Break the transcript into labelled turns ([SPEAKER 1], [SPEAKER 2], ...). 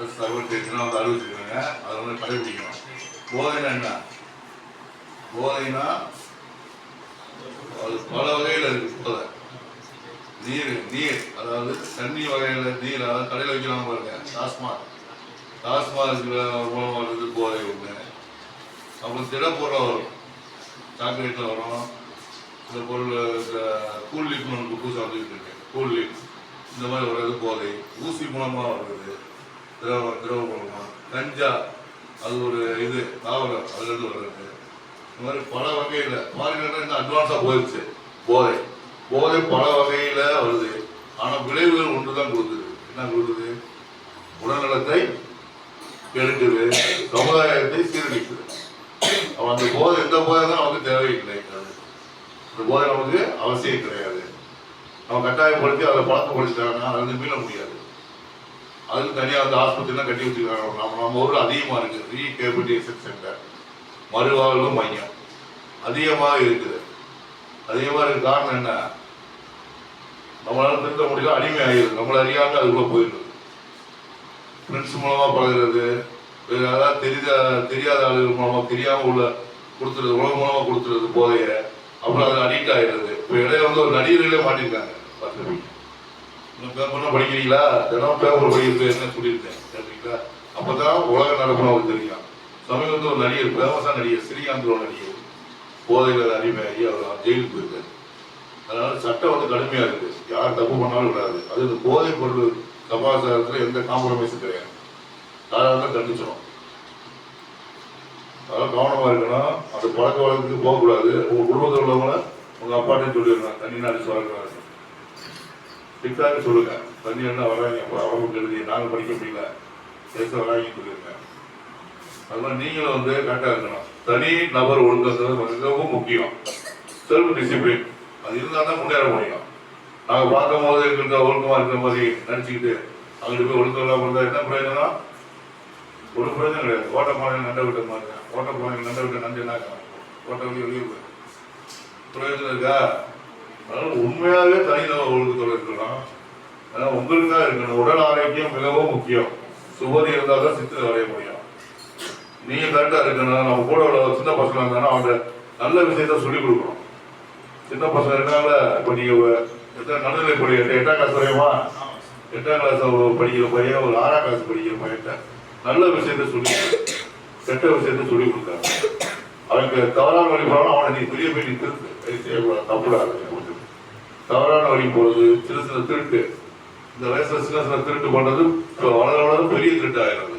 [SPEAKER 1] அரசு தகவல் தெரிஞ்சுன்னா வந்து அறிவிச்சுக்கிறாங்க அதை வந்து கடைபிடிக்கணும். போதைனா என்ன? போதைனா அது பல வகையில் இருக்குது போதை. நீர் நீர். அதாவது தண்ணி வகையில் நீர் அதாவது கடையில் வைக்கிறாங்க பாருங்க. டாஸ்மாக். டாஸ்மாக் மூலமாக வர்றது போதை ஒன்று அப்புறம் திடப்பொருள் வரும். சாக்லேட்டில் வரும். இந்த பொருள் இந்த கூல் லீஃப்னு ஒன்று புதுசாக வந்துக்கிட்டு இருக்கு. கூல் லீஃப் இந்த மாதிரி வர்றது போதை. ஊசி மூலமாக வர்றது. திரவ திரவ மூலமாக கஞ்சா அது ஒரு இது தாவரம் அதுலேருந்து வர்றது. இந்த மாதிரி பல வகையில் மாறினா இந்த அட்வான்ஸாக போயிடுச்சு போதை. போதை பல வகையில் வருது. ஆனால் விளைவுகள் ஒன்று தான் கொடுக்குது. என்ன கொடுக்குது? உடல்நலத்தை கெடுக்குது. சமுதாயத்தை சீரழிக்குது. அவன் அந்த போதை எந்த போதை தான் நமக்கு தேவையில்லை. அது. அந்த போதை நமக்கு அவசியம் கிடையாது. அவன் கட்டாயப்படுத்தி அதை பழக்கப்படுத்திட்டாங்கன்னா அது வந்து மீள முடியாது. அதுக்கு தனியாக வந்து ஆஸ்பத்திரிலாம் கட்டி வச்சுருக்காங்க. நம்ம நம்ம ஊரில் அதிகமாக இருக்குது ரீஹேபிலிட்டேஷன் சென்டர் மறுவாழ்வு மையம். அதிகமாக இருக்குது. அதிகமாக இருக்க காரணம் என்ன? நம்மளால் திருத்த முடியல அடிமை ஆகிடுது நம்மளை அறியாமல் அதுக்குள்ளே போயிடுது. ஃப்ரெண்ட்ஸ் மூலமாக பழகுறது வேறு யாராவது தெரியாத தெரியாத ஆளுகள் மூலமாக தெரியாமல் உள்ள கொடுத்துருது உணவு மூலமாக கொடுத்துருது போதைய அப்புறம் அதில் அடிக்ட் ஆகிடுது இப்போ இடையில வந்து ஒரு நடிகர்களே மாட்டிருக்காங்க. பார்த்துருப்பீங்க. இன்னும் பேப்பர்லாம் படிக்கிறீங்களா? தினம் பேப்பர் படிக்கிறது என்ன சொல்லியிருக்கேன் சரிங்களா அப்போ தான் உலக நடக்கணும் அவருக்கு தெரியும். சமீபத்தில் ஒரு நடிகர் ஃபேமஸான நடிகர் ஸ்ரீகாந்த் நடிகர் போதையில் அடிமையாகி அவர் ஜெயிலுக்கு போயிருக்காரு. அதனால் சட்டம் வந்து கடுமையாக இருக்குது யார் தப்பு பண்ணாலும் விடாது. அது இந்த போதைப் பொருள் சமாச்சாரத்தில் எந்த காம்ப்ரமைஸும் கிடையாது. அதனால தான் கண்டிச்சிடும் அதெல்லாம் கவனமாக இருக்கணும். அந்த பழக்க வழக்கத்துக்கு போகக்கூடாது. உங்கள் குடும்பத்தில் உள்ளவங்கள உங்கள் அப்பாட்டையும் சொல்லிடணும். தண்ணி நாடி வளர்க்குறாங்க எக்ஸாம் சொல்லுங்க. தண்ணி என்ன வராங்க அப்போ அவங்க எழுதி நாங்கள் படிக்க முடியல. பேச வராங்கன்னு சொல்லியிருங்க அதெல்லாம் நீங்களும் வந்து கரெக்டாக இருக்கணும். தனி நபர் ஒழுங்கிறது மிகவும் முக்கியம். செல்ஃப் டிசிப்ளின் அது இருந்தால் தான் முன்னேற முடியும். நாங்கள் பார்க்கும் போது எங்களுக்கு ஒழுக்கமாக இருக்கிற மாதிரி நினச்சிக்கிட்டு அங்கிட்டு போய் ஒழுக்கம் இல்லாமல் இருந்தால் என்ன பிரயோஜனம்? ஒரு பிரயோஜனம் கிடையாது. ஓட்ட போனாங்க நண்டை விட்ட மாதிரி ஓட்ட போனாங்க நண்டை விட்ட நண்டு என்ன? ஓட்ட வெளியே வெளியே போய் பிரயோஜனம் இருக்கா? அதனால் உண்மையாகவே தனிநபர் ஒழுக்கத்தோடு இருக்கலாம். ஆனால் உங்களுக்காக இருக்கணும். உடல் ஆரோக்கியம் மிகவும் முக்கியம். சுபதி இருந்தால் தான் சித்திரை வரைய முடியும். நீங்க கரெக்டாக இருக்கணும். நம்ம கூட உள்ள சின்ன பசங்க இருந்தாலும் அவங்க நல்ல விஷயத்த சொல்லிக் கொடுக்கணும். சின்ன பசங்க இருக்காங்கள இப்போ நீங்கள் எத்தனை நடுநிலை படி எட்டாம் கிளாஸ் வரையுமா? எட்டாம் கிளாஸ் படிக்கிற பையன் ஒரு ஆறாம் கிளாஸ் படிக்கிற பையன்கிட்ட நல்ல விஷயத்த சொல்லி கெட்ட விஷயத்த சொல்லி கொடுத்தாங்க அவனுக்கு தவறான வழிபாடு அவனை நீ பெரிய போய் நீ திருத்து செய்யக்கூடாது தப்புடாது தவறான வழி போகிறது சின்ன சின்ன திருட்டு. இந்த வயசுல சின்ன சின்ன திருட்டு பண்றது இப்போ வளர வளர பெரிய திருட்டு ஆயிடுறது